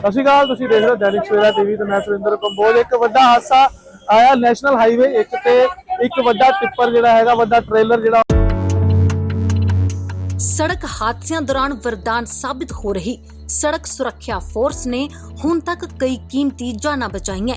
ਸਤਿ ਸ਼੍ਰੀ ਅਕਾਲ, ਤੁਸੀਂ ਦੇਖ ਰਹੇ ਹੋ ਦੈਨਿਕ ਸਵੇਰਾ ਟੀਵੀ ਤੇ ਮੈਂ ਸੁਰਿੰਦਰ ਕੰਬੋਜ। ਇੱਕ ਵੱਡਾ ਹਾਦਸਾ ਆਇਆ ਨੈਸ਼ਨਲ ਹਾਈਵੇ ਇੱਕ ਤੇ ਇੱਕ ਵੱਡਾ ਟਿੱਪਰ ਜਿਹੜਾ ਹੈਗਾ, ਵੱਡਾ ਟ੍ਰੇਲਰ ਜਿਹੜਾ ਸੜਕ ਹਾਦਸਿਆਂ ਦੌਰਾਨ ਵਰਦਾਨ ਸਾਬਿਤ ਹੋ ਰਹੀ। ਸੜਕ ਸੁਰੱਖਿਆ ਫੋਰਸ ਨੇ ਹੁਣ ਤੱਕ ਕਈ ਕੀਮਤੀ ਜਾਨਾਂ ਬਚਾਈਆਂ।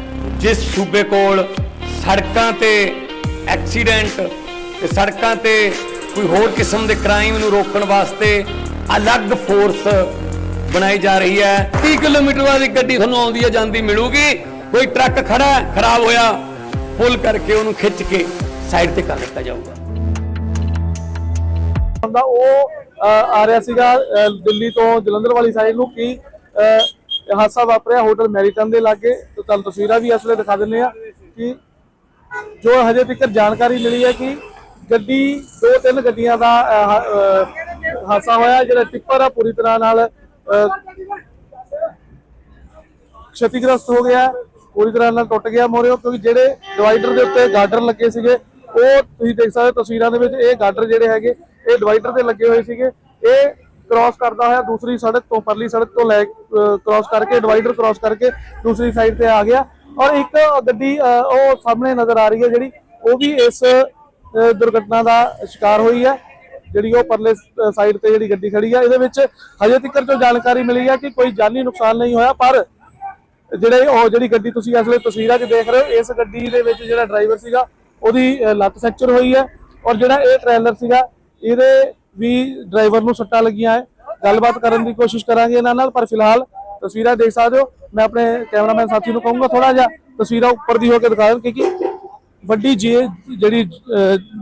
ਜਿਸ ਸੂਬੇ ਕੋਲ ਸੜਕਾਂ ਤੇ ਐਕਸੀਡੈਂਟ ਤੇ ਸੜਕਾਂ ਤੇ ਕੋਈ ਹੋਰ ਕਿਸਮ ਦੇ ਕ੍ਰਾਈਮ ਨੂੰ ਰੋਕਣ ਵਾਸਤੇ ਅਲੱਗ ਫੋਰਸ ਬਣਾਈ ਜਾ ਰਹੀ ਹੈ। 30 ਕਿਲੋਮੀਟਰ ਵਾਲੀ ਗੱਡੀ ਤੁਹਾਨੂੰ ਆਉਂਦੀ ਹੈ, ਜਾਂਦੀ ਮਿਲੂਗੀ। ਕੋਈ ਟਰੱਕ ਖੜਾ ਖਰਾਬ ਹੋਇਆ, ਪੁੱਲ ਕਰਕੇ ਉਹਨੂੰ ਖਿੱਚ ਕੇ ਸਾਈਡ ਤੇ ਕਰ ਦਿੱਤਾ ਜਾਊਗਾ। ਬੰਦਾ ਉਹ ਆ ਰਿਹਾ ਸੀਗਾ ਦਿੱਲੀ ਤੋਂ ਜਲੰਧਰ ਵਾਲੀ ਸਾਈਡ ਨੂੰ ਕੀ ਇਹ ਹਾਦਸਾ ਵਾਪਰਿਆ ਹੋਟਲ ਮੈਰੀਟਨ ਦੇ ਲਾਗੇ। ਤੇ ਤੁਹਾਨੂੰ ਤਸਵੀਰਾਂ ਵੀ ਇਸ ਵੇਲੇ ਦਿਖਾ ਦਿੰਨੇ ਆ ਕਿ ਜੋ ਹਜੇ ਤੱਕ ਜਾਣਕਾਰੀ ਮਿਲੀ ਹੈ ਕਿ ਗੱਡੀ ਦੋ ਤਿੰਨ ਗੱਡੀਆਂ ਦਾ ਹਾਦਸਾ ਹੋਇਆ, ਜਿਹੜਾ ਟਿੱਪਰ ਆ ਪੂਰੀ ਤਰ੍ਹਾਂ ਨਾਲ ਖਤੀਗ੍ਰਸਤ ਹੋ ਗਿਆ, ਪੂਰੀ ਤਰ੍ਹਾਂ ਨਾਲ ਟੁੱਟ ਗਿਆ ਮੋਰੇ ਕਿਉਂਕਿ ਜਿਹੜੇ ਡਿਵਾਈਡਰ ਦੇ ਉੱਤੇ ਗਾਰਡਰ ਲੱਗੇ ਸੀਗੇ, ਉਹ ਤੁਸੀਂ ਦੇਖ ਸਕਦੇ ਤਸਵੀਰਾਂ ਦੇ ਵਿੱਚ ਇਹ ਗਾਰਡਰ ਜਿਹੜੇ ਹੈਗੇ, ਇਹ ਡਿਵਾਈਡਰ ਤੇ ਲੱਗੇ ਹੋਏ ਸੀਗੇ। ਇਹ ਕ੍ਰਾਸ ਕਰਦਾ ਹੋਇਆ, ਦੂਸਰੀ ਸੜਕ ਤੋਂ, ਪਰਲੀ ਸੜਕ ਤੋਂ ਲੈ ਕ੍ਰਾਸ ਕਰਕੇ ਡਿਵਾਈਡਰ ਕ੍ਰਾਸ ਕਰਕੇ ਦੂਸਰੀ ਸਾਈਡ ਤੇ ਆ ਗਿਆ। ਔਰ ਇੱਕ ਗੱਡੀ ਉਹ ਸਾਹਮਣੇ ਨਜ਼ਰ ਆ ਰਹੀ ਹੈ ਜਿਹੜੀ, ਉਹ ਵੀ ਇਸ ਦੁਰਘਟਨਾ ਦਾ ਸ਼ਿਕਾਰ ਹੋਈ ਹੈ। ਜਿਹੜੀ ਉਹ ਪਰਲੇ ਸਾਈਡ ਤੇ ਜਿਹੜੀ ਗੱਡੀ ਖੜੀ ਆ ਇਹਦੇ ਵਿੱਚ ਹਜੇ ਤੱਕ ਜੋ ਜਾਣਕਾਰੀ ਮਿਲੀ ਹੈ ਕਿ ਕੋਈ ਜਾਨੀ ਨੁਕਸਾਨ ਨਹੀਂ ਹੋਇਆ, ਪਰ ਜਿਹੜੇ ਉਹ, ਜਿਹੜੀ ਗੱਡੀ ਤੁਸੀਂ ਇਸ ਵੇਲੇ ਤਸਵੀਰਾਂ 'ਚ ਦੇਖ ਰਹੇ ਹੋ, ਇਸ ਗੱਡੀ ਦੇ ਵਿੱਚ ਜਿਹੜਾ ਡਰਾਈਵਰ ਸੀਗਾ, ਉਹਦੀ ਲੱਤ ਫ੍ਰੈਕਚਰ ਹੋਈ ਹੈ। ਔਰ ਜਿਹੜਾ ਇਹ ਟ੍ਰੇਲਰ ਸੀਗਾ, ਇਹਦੇ ਵੀ ਡਰਾਈਵਰ ਨੂੰ ਸੱਟਾਂ ਲੱਗੀਆਂ ਹੈ। ਗੱਲਬਾਤ ਕਰਨ ਦੀ ਕੋਸ਼ਿਸ਼ ਕਰਾਂਗੇ ਇਹਨਾਂ ਨਾਲ, ਪਰ ਫਿਲਹਾਲ ਤਸਵੀਰਾਂ ਦੇਖ ਸਕਦੇ ਹੋ। ਮੈਂ ਆਪਣੇ ਕੈਮਰਾਮੈਨ ਸਾਥੀ ਨੂੰ ਕਹੂੰਗਾ ਥੋੜਾ ਜਿਹਾ ਤਸਵੀਰਾਂ ਉੱਪਰ ਦੀ ਹੋ ਕੇ ਦਿਖਾ ਦੇਣ, ਕਿਉਂਕਿ ਵੱਡੀ ਜੇ, ਜਿਹੜੀ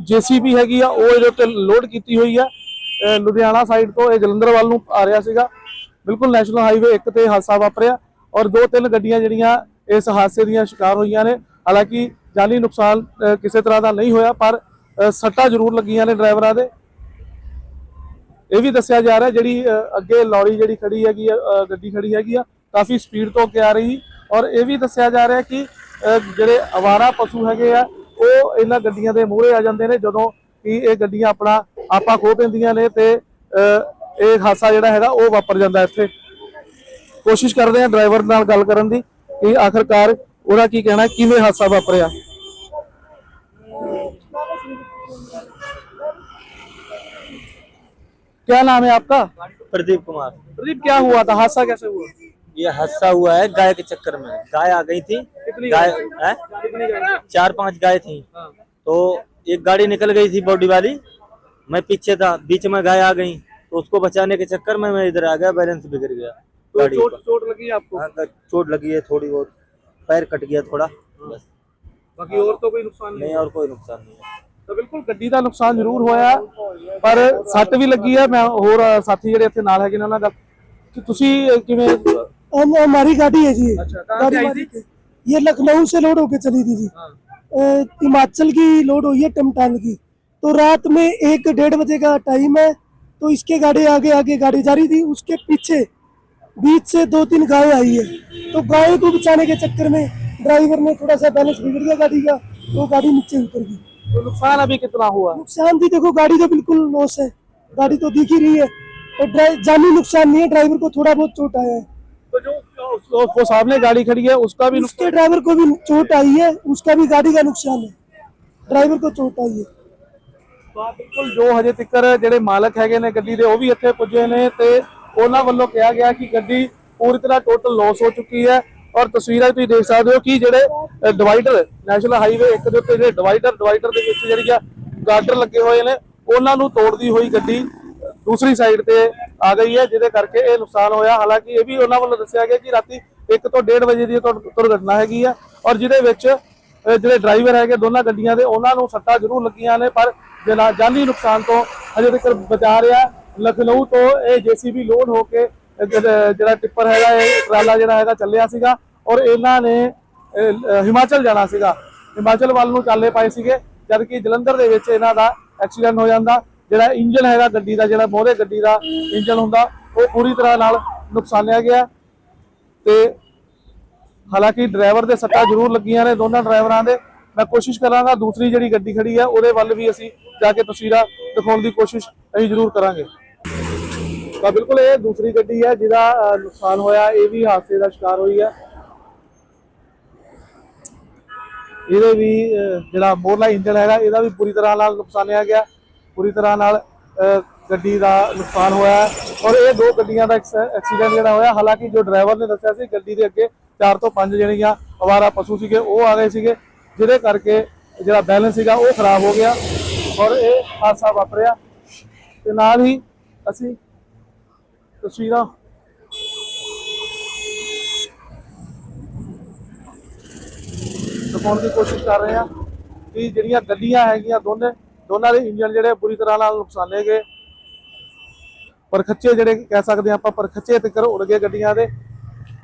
ਜੀਸੀਬੀ ਹੈਗੀ ਆ, ਉਹ ਇਹਦੇ ਉੱਤੇ ਲੋਡ ਕੀਤੀ ਹੋਈ ਆ। ਲੁਧਿਆਣਾ ਸਾਈਡ ਤੋਂ ਇਹ ਜਲੰਧਰ ਵੱਲ ਨੂੰ ਆ ਰਿਹਾ ਸੀਗਾ। ਬਿਲਕੁਲ ਨੈਸ਼ਨਲ ਹਾਈਵੇ 1 ਤੇ ਹਾਦਸਾ ਵਾਪਰਿਆ ਔਰ ਦੋ ਤਿੰਨ ਗੱਡੀਆਂ ਜਿਹੜੀਆਂ ਇਸ ਹਾਦਸੇ ਦੀਆਂ ਸ਼ਿਕਾਰ ਹੋਈਆਂ ਨੇ। ਹਾਲਾਂਕਿ ਜਾਨੀ ਨੁਕਸਾਨ ਕਿਸੇ ਤਰ੍ਹਾਂ ਦਾ ਨਹੀਂ ਹੋਇਆ, ਪਰ ਸੱਟਾਂ ਜ਼ਰੂਰ ਲੱਗੀਆਂ ਨੇ ਡਰਾਈਵਰਾਂ ਦੇ। ਇਹ ਵੀ ਦੱਸਿਆ ਜਾ ਰਿਹਾ ਜਿਹੜੀ ਅੱਗੇ ਲੌਰੀ ਜਿਹੜੀ ਖੜੀ ਹੈਗੀ ਆ ਗੱਡੀ ਖੜੀ ਹੈਗੀ ਆ, ਕਾਫੀ ਸਪੀਡ ਤੋਂ ਅੱਗੇ ਆ ਰਹੀ। ਔਰ ਇਹ ਵੀ ਦੱਸਿਆ ਜਾ ਰਿਹਾ ਕਿ ਜਿਹੜੇ ਅਵਾਰਾ ਪਸ਼ੂ ਹੈਗੇ ਆ, ਉਹ ਇਹਨਾਂ ਗੱਡੀਆਂ ਦੇ ਮੂਹਰੇ ਆ ਜਾਂਦੇ ਨੇ ਜਦੋਂ ਕਿ ਇਹ ਗੱਡੀਆਂ ਆਪਣਾ ਆਪਾ ਖੋ ਪੈਂਦੀਆਂ ਨੇ ਤੇ ਇਹ ਹਾਦਸਾ ਜਿਹੜਾ ਹੈਗਾ ਉਹ ਵਾਪਰ ਜਾਂਦਾ ਇੱਥੇ। ਕੋਸ਼ਿਸ਼ ਕਰਦੇ ਆ ਡਰਾਈਵਰ ਨਾਲ ਗੱਲ ਕਰਨ ਦੀ ਕਿ ਆਖਰਕਾਰ ਉਹਦਾ ਕੀ ਕਹਿਣਾ, ਕਿਵੇਂ ਹਾਦਸਾ ਵਾਪਰਿਆ। क्या नाम है आपका? प्रदीप कुमार। प्रदीप क्या हुआ था? हादसा कैसे हुआ? ये हादसा हुआ है गाय के चक्कर में। गाय आ गई थी। गाय है? चार पाँच गाय थी। हाँ। तो एक गाड़ी निकल गई थी बॉडी वाली। मैं पीछे था बीच में गाय आ गई। तो उसको बचाने के चक्कर में मैं इधर आ गया बैलेंस बिगड़ गया तो गाड़ी चोट लगी आपको? हाँ, तो चोट लगी है थोड़ी बहुत। पैर कट गया थोड़ा हाँ। बस। बाकी और तो कोई नुकसान नहीं और कोई नुकसान नहीं है। ਤਾਂ ਬਿਲਕੁਲ ਗੱਡੀ ਦਾ ਨੁਕਸਾਨ ਜ਼ਰੂਰ ਹੋਇਆ ਪਰ ਸੱਟ ਵੀ ਲੱਗੀ ਹੈ ਮੈਂ ਹੋਰ ਸਾਥੀ ਜਿਹੜੇ ਇੱਥੇ ਨਾਲ ਹੈਗੇ ਨੇ ਉਹਨਾਂ ਨਾਲ ਗੱਲ ਕਿ ਤੁਸੀਂ ਕਿਵੇਂ हम हमारी गाड़ी है जी अच्छा, कहाँ गाड़ी से आई हमारी थी? थी। ये लखनऊ से लोड होके चली थी जी अ, हिमाचल की लोड हुई है टमटाल की तो रात में एक डेढ़ बजे का टाइम है तो इसके गाड़ी आगे आगे गाड़ी जा रही थी उसके पीछे बीच से दो तीन गाय आई है तो गाय को बचाने के चक्कर में ड्राइवर ने थोड़ा सा बैलेंस बिगड़ गया गाड़ी का तो गाड़ी नीचे उतर गई तो नुकसान अभी कितना हुआ नुकसान भी देखो गाड़ी तो बिल्कुल लॉस है गाड़ी तो दिख ही रही है और ड्राइ- जानी नुकसान नहीं है ड्राइवर को थोड़ा बहुत चोट आया है तो जो उस- वो वो सामने गाड़ी खड़ी है उसका भी उसके ड्राइवर को भी चोट आई है उसका भी गाड़ी का नुकसान है ड्राइवर को चोट आई है ਤਾਂ ਬਿਲਕੁਲ ਜੋ ਹਜੇ ਤੱਕਰ ਜਿਹੜੇ ਮਾਲਕ ਹੈਗੇ ਨੇ ਗੱਡੀ ਦੇ ਉਹ ਵੀ ਇੱਥੇ ਪੁੱਜੇ ਨੇ ਤੇ ਉਹਨਾਂ ਵੱਲੋਂ ਕਿਹਾ ਗਿਆ ਕਿ ਗੱਡੀ ਪੂਰੀ ਤਰ੍ਹਾਂ ਟੋਟਲ ਲਾਸ ਹੋ ਚੁੱਕੀ ਹੈ ਔਰ ਤਸਵੀਰਾਂ ਤੁਸੀਂ ਦੇਖ ਸਕਦੇ ਹੋ ਕਿ ਜਿਹੜੇ ਡਿਵਾਈਡਰ, ਨੈਸ਼ਨਲ ਹਾਈਵੇ ਇੱਕ ਦੇ ਉੱਤੇ ਜਿਹੜੇ ਡਿਵਾਈਡਰ ਡਿਵਾਈਡਰ ਦੇ ਵਿੱਚ ਜਿਹੜੀ ਆ ਗਾਰਡਰ ਲੱਗੇ ਹੋਏ ਨੇ, ਉਹਨਾਂ ਨੂੰ ਤੋੜਦੀ ਹੋਈ ਗੱਡੀ ਦੂਸਰੀ ਸਾਈਡ ਤੇ ਆ ਗਈ ਹੈ, ਜਿਹਦੇ ਕਰਕੇ ਇਹ ਨੁਕਸਾਨ ਹੋਇਆ। ਹਾਲਾਂਕਿ ਇਹ ਵੀ ਉਹਨਾਂ ਵੱਲੋਂ ਦੱਸਿਆ ਗਿਆ ਕਿ ਰਾਤੀ 1 ਤੋਂ 1.5 ਵਜੇ ਦੀ ਦੁਰਘਟਨਾ ਹੈਗੀ ਆ ਔਰ ਜਿਹਦੇ ਵਿੱਚ ਜਿਹੜੇ ਡਰਾਈਵਰ ਹੈਗੇ ਦੋਨਾਂ ਗੱਡੀਆਂ ਦੇ, ਉਹਨਾਂ ਨੂੰ ਸੱਟਾਂ ਜ਼ਰੂਰ ਲੱਗੀਆਂ ਨੇ, ਪਰ ਜਨਾ- ਜਾਨੀ ਨੁਕਸਾਨ ਤੋਂ ਹਜੇ ਤੱਕ ਬਚਾ ਰਿਹਾ। ਲਖਨਊ ਤੋਂ ਇਹ ਜੀਸੀਬੀ ਲੋਡ ਹੋ ਕੇ ਜਿਹੜਾ ਟਿੱਪਰ ਹੈਗਾ, ਇਹ ਟਰਾਲਾ ਜਿਹੜਾ ਹੈਗਾ ਚੱਲਿਆ ਸੀਗਾ ਔਰ ਇਹਨਾਂ ਨੇ ਹਿਮਾਚਲ ਜਾਣਾ ਸੀਗਾ। ਹਿਮਾਚਲ ਵੱਲ ਨੂੰ ਚਾਲੇ ਪਾਏ ਸੀਗੇ, ਜਦ ਕਿ ਜਲੰਧਰ ਦੇ ਵਿੱਚ ਇਹਨਾਂ ਦਾ ਐਕਸੀਡੈਂਟ ਹੋ ਜਾਂਦਾ, ਜਿਹੜਾ ਇੰਜਨ ਹੈਗਾ ਗੱਡੀ ਦਾ, ਜਿਹੜਾ ਮੋਹਰੇ ਗੱਡੀ ਦਾ ਇੰਜਨ ਹੁੰਦਾ, ਉਹ ਪੂਰੀ ਤਰ੍ਹਾਂ ਨਾਲ ਨੁਕਸਾਨਿਆ ਗਿਆ। ਤੇ ਹਾਲਾਂਕਿ ਡਰਾਈਵਰ ਦੇ ਸੱਟਾਂ ਜ਼ਰੂਰ ਲੱਗੀਆਂ ਨੇ ਦੋਨਾਂ ਡਰਾਈਵਰਾਂ ਦੇ। ਮੈਂ ਕੋਸ਼ਿਸ਼ ਕਰਾਂਗਾ, ਦੂਸਰੀ ਜਿਹੜੀ ਗੱਡੀ ਖੜੀ ਹੈ, ਉਹਦੇ ਵੱਲ ਵੀ ਅਸੀਂ ਜਾ ਕੇ ਤਸਵੀਰਾਂ ਦਿਖਾਉਣ ਦੀ ਕੋਸ਼ਿਸ਼ ਅਸੀਂ ਜ਼ਰੂਰ ਕਰਾਂਗੇ। ਤਾਂ ਬਿਲਕੁਲ ਇਹ ਦੂਸਰੀ ਗੱਡੀ ਹੈ, ਜਿਹਦਾ ਨੁਕਸਾਨ ਹੋਇਆ, ਇਹ ਵੀ ਹਾਦਸੇ ਦਾ ਸ਼ਿਕਾਰ ਹੋਈ ਹੈ। ਇਹਦੇ ਵੀ ਜਿਹੜਾ ਮੋਰਲਾ ਇੰਜਨ ਹੈਗਾ, ਇਹਦਾ ਵੀ ਪੂਰੀ ਤਰ੍ਹਾਂ ਨਾਲ ਨੁਕਸਾਨਿਆ ਗਿਆ। ਪੂਰੀ ਤਰ੍ਹਾਂ ਨਾਲ ਗੱਡੀ ਦਾ ਨੁਕਸਾਨ ਹੋਇਆ ਔਰ ਇਹ ਦੋ ਗੱਡੀਆਂ ਦਾ ਐਕਸੀਡੈਂਟ ਜਿਹੜਾ ਹੋਇਆ, ਹਾਲਾਂਕਿ ਜੋ ਡਰਾਈਵਰ ਨੇ ਦੱਸਿਆ ਸੀ, ਗੱਡੀ ਦੇ ਅੱਗੇ 4 ਤੋਂ 5 ਜਿਹੜੀਆਂ ਅਵਾਰਾ ਪਸ਼ੂ ਸੀਗੇ, ਉਹ ਆ ਗਏ ਸੀਗੇ, ਜਿਹਦੇ ਕਰਕੇ ਜਿਹੜਾ ਬੈਲੈਂਸ ਸੀਗਾ, ਉਹ ਖਰਾਬ ਹੋ ਗਿਆ। ਔਰ ਇਹ ਹਾਦਸਾ ਵਾਪਰਿਆ। ਤੇ ਨਾਲ ਹੀ ਅਸੀਂ ਤਸਵੀਰਾਂ। ਦਿਖਾਉਣ ਦੀ ਕੋਸ਼ਿਸ਼ ਕਰ ਰਹੇ ਹਾਂ ਕਿ ਜਿਹੜੀਆਂ ਗੱਡੀਆਂ ਹੈਗੀਆਂ ਦੋਨੇ ਦੋਨਾਂ ਦੇ ਇੰਜਨ ਜਿਹੜੇ ਬੁਰੀ ਤਰ੍ਹਾਂ ਨਾਲ ਨੁਕਸਾਨੇ ਗਏ। ਪਰਖੱਚੇ ਜਿਹੜੇ ਕਹਿ ਸਕਦੇ ਹਾਂ ਆਪਾਂ, ਪਰਖੱਚੇ ਤੱਕ ਉੜ ਗਏ ਗੱਡੀਆਂ ਦੇ।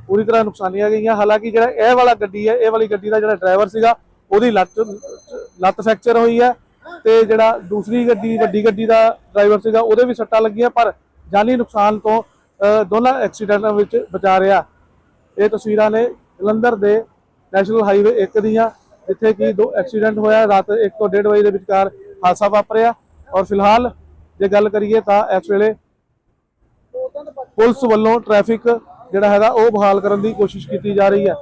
ਪੂਰੀ ਤਰ੍ਹਾਂ ਨੁਕਸਾਨੀਆਂ ਗਈਆਂ। ਹਾਲਾਂਕਿ ਜਿਹੜਾ ਇਹ ਵਾਲਾ ਗੱਡੀ ਹੈ, ਇਹ ਵਾਲੀ ਗੱਡੀ ਦਾ ਜਿਹੜਾ ਡਰਾਈਵਰ ਸੀਗਾ, ਉਹਦੀ ਲੱਤ ਲੱਤ ਫ੍ਰੈਕਚਰ ਹੋਈ ਹੈ ਤੇ ਜਿਹੜਾ ਦੂਸਰੀ ਗੱਡੀ, ਵੱਡੀ ਗੱਡੀ ਦਾ ਡਰਾਈਵਰ ਸੀਗਾ, ਉਹਦੇ ਵੀ ਸੱਟਾਂ ਲੱਗੀਆਂ, ਪਰ ਜਾਨੀ ਨੁਕਸਾਨ ਤੋਂ ਦੋਨਾਂ ਐਕਸੀਡੈਂਟਾਂ ਵਿੱਚ ਬਚਾ ਰਿਹਾ। ਇਹ ਤਸਵੀਰਾਂ ਨੇ ਜਲੰਧਰ ਦੇ ਨੈਸ਼ਨਲ ਹਾਈਵੇ 1 ਦੀਆਂ। ਜਿੱਥੇ ਕਿ ਦੋ ਐਕਸੀਡੈਂਟ ਹੋਇਆ, ਰਾਤ 1 ਤੋਂ 1.5 ਵਜੇ ਦੇ ਵਿਚਕਾਰ ਹਾਦਸਾ ਵਾਪਰਿਆ। ਔਰ ਫਿਲਹਾਲ ਜੇ ਗੱਲ ਕਰੀਏ ਤਾਂ ਇਸ ਵੇਲੇ ਪੁਲਿਸ ਵੱਲੋਂ ਟ੍ਰੈਫਿਕ ਜਿਹੜਾ ਹੈਗਾ, ਉਹ ਬਹਾਲ ਕਰਨ ਦੀ ਕੋਸ਼ਿਸ਼ ਕੀਤੀ ਜਾ ਰਹੀ ਹੈ।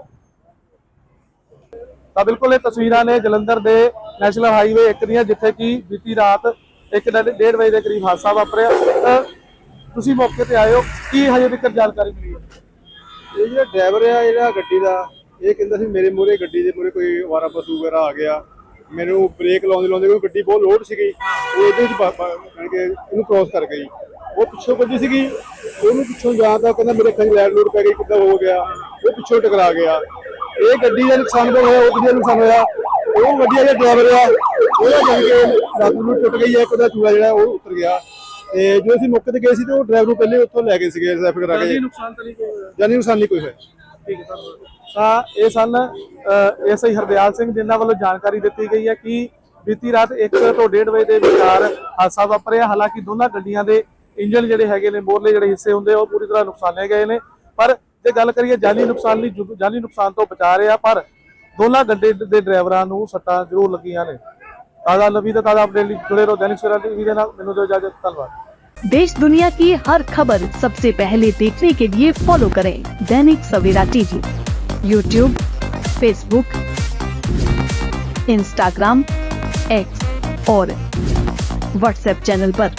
ਤਾਂ ਬਿਲਕੁਲ ਇਹ ਤਸਵੀਰਾਂ ਨੇ ਜਲੰਧਰ ਦੇ ਨੈਸ਼ਨਲ ਹਾਈਵੇ 1 ਦੀਆਂ, ਜਿੱਥੇ ਕਿ ਬੀਤੀ ਰਾਤ 1:30 ਵਜੇ ਦੇ ਕਰੀਬ ਹਾਦਸਾ ਵਾਪਰਿਆ। ਤੁਸੀਂ ਮੌਕੇ ਤੇ ਆਏ ਹੋ ਕੀ ਹਜੇ ਤੱਕ ਜਾਣਕਾਰੀ ਮਿਲੀ ਹੈ? ਇਹ ਜਿਹੜਾ ਡਰਾਈਵਰ ਆ, ਜਿਹੜਾ ਗੱਡੀ ਦਾ, ਇਹ ਕਹਿੰਦਾ ਸੀ ਮੇਰੇ ਮੂਹਰੇ ਗੱਡੀ ਦੇ ਮੂਹਰੇ ਕੋਈ ਵਾਰਾ ਪਸ਼ੂ ਵਗੈਰਾ ਆ ਗਿਆ। ਮੈਨੂੰ ਬ੍ਰੇਕ ਲਾਉਂਦੇ ਲਾਉਂਦੇ ਕੋਈ ਗੱਡੀ ਬਹੁਤ ਲੋਡ ਸੀਗੀ। ਉਹ ਇਹਦੇ ਵਿੱਚ ਪਾ- ਪਾ- ਇਹਨੂੰ ਕ੍ਰੋਸ ਕਰ ਗਈ। ਉਹ ਪਿੱਛੋਂ ਗੱਡੀ ਸੀਗੀ। ਉਹਨੂੰ ਪਿੱਛੋਂ ਜਾਂ ਤਾਂ ਕਹਿੰਦਾ ਮੇਰੇ ਅੱਖਾਂ 'ਚ ਲੈਟ ਪੈ ਗਈ, ਕਿੱਦਾਂ ਹੋ ਗਿਆ। ਉਹ ਪਿੱਛੋਂ ਟਕਰਾ ਗਿਆ। ਇਹ ਗੱਡੀ ਦਾ ਨੁਕਸਾਨ ਬਹੁਤ ਹੋਇਆ, ਉਹ ਗੱਡੀ ਦਾ ਨੁਕਸਾਨ ਹੋਇਆ? ਉਹ ਗੱਡੀ ਦਾ ਜਿਹੜਾ ਡਰਾਈਵਰ ਆ। ਉਹਦਾ ਜਾਣੀ ਕਿ ਲੱਤ ਨੂੰ ਟੁੱਟ ਗਈ ਹੈ ਉਹਦਾ ਚੂਹਾ ਜਿਹੜਾ, ਉਹ ਉਤਰ ਗਿਆ। ਤੇ ਜਦੋਂ ਅਸੀਂ ਮੌਕੇ ਤੇ ਗਏ ਸੀ ਤੇ ਉਹ ਡਰਾਈਵਰ ਨੂੰ ਪਹਿਲੇ ਉੱਥੋਂ ਲੈ ਗਏ ਸੀਗੇ ਰੈਫਰ ਕਰਾ ਕੇ। ਨੁਕਸਾਨ ਤਾਂ ਨਹੀਂ ਕੋਈ ਹੋਇਆ? ਜਾਨੀ ਨੁਕਸਾਨ ਨਹੀਂ ਕੋਈ ਹੋਇਆ। ਠੀਕ ਹੈ ਧੰਨਵਾਦ। ਤਾਂ ਇਹ ਸਨ ਐਸਆਈ ਹਰਦਿਆਲ ਸਿੰਘ ਜਿਨ੍ਹਾਂ ਵੱਲੋਂ ਜਾਣਕਾਰੀ ਦਿੱਤੀ ਗਈ ਹੈ ਕਿ ਬੀਤੀ ਰਾਤ 1 ਤੋਂ 1.5 ਵਜੇ ਦੇ ਵਿਚਾਰ ਹਾਦਸਾ ਵਾਪਰਿਆ। ਹਾਲਾਂਕਿ ਦੋਨਾਂ ਗੱਡੀਆਂ ਦੇ ਇੰਜਨ ਜਿਹੜੇ ਹੈਗੇ ਨੇ ਮੋਰਲੇ ਜਿਹੜੇ ਹਿੱਸੇ ਹੁੰਦੇ ਆ, ਉਹ ਪੂਰੀ ਤਰ੍ਹਾਂ ਨੁਕਸਾਨੇ ਗਏ ਨੇ। ਪਰ ਜੇ ਗੱਲ ਕਰੀਏ ਜਾਨੀ ਨੁਕਸਾਨ ਲਈ ਜੁ- ਜਾਨੀ ਨੁਕਸਾਨ ਤੋਂ ਬਚਾ ਰਿਹਾ ਪਰ ਦੋਨਾਂ ਗੱਡੇ ਦੇ ਡਰਾਈਵਰਾਂ ਨੂੰ ਸੱਟਾਂ ਜ਼ਰੂਰ ਲੱਗੀਆਂ ਨੇ। ਤਾਜ਼ਾ ਨਵੀਂ ਤੇ ਤਾਜ਼ਾ ਅਪਡੇਟ ਲਈ ਜੁੜੇ ਰਹੋ ਦੈਨਿਕ ਸਵੇਰਾ ਟੀਵੀ ਦੇ ਨਾਲ ਮੈਨੂੰ ਦਿਓ ਇਜਾਜ਼ਤ ਧੰਨਵਾਦ देश दुनिया की हर खबर सबसे पहले देखने के लिए फॉलो करें Dainik Savera TV YouTube Facebook Instagram X और व्हाट्सएप चैनल पर।